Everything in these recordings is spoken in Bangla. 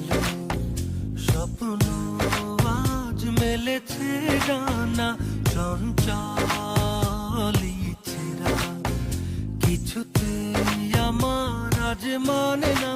আলো স্বপ্ন আজ মেলেছে ডানা সঞ্চালিছেরা কিছুতে আমার আজ মানে না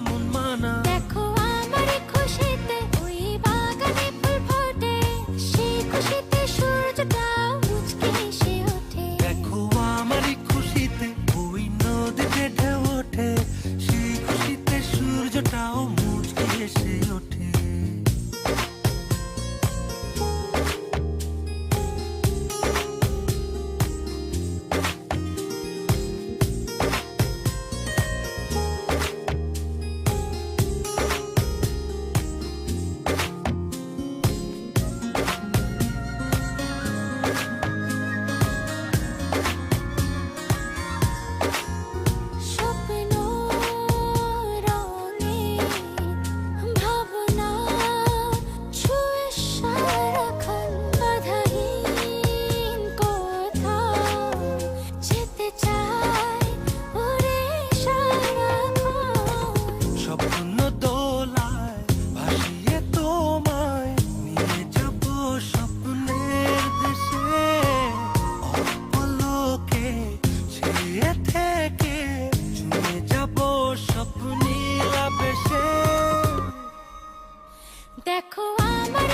স্বপ্ন দোলায় ভাসিয়ে তোমায় নিয়ে যাব স্বপ্নের দেশে। অপলোকে ছেড়ে থেকে ছুঁয়ে যাব স্বপ্নীলা দেখো আমার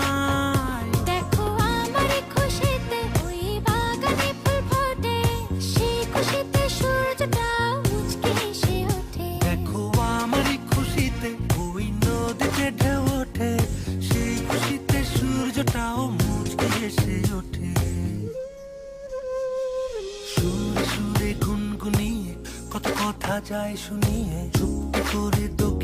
ওঠে। সুরে সুরে গুনগুনিয়ে কত কথা যায় শুনিয়ে চুপ করে দোকান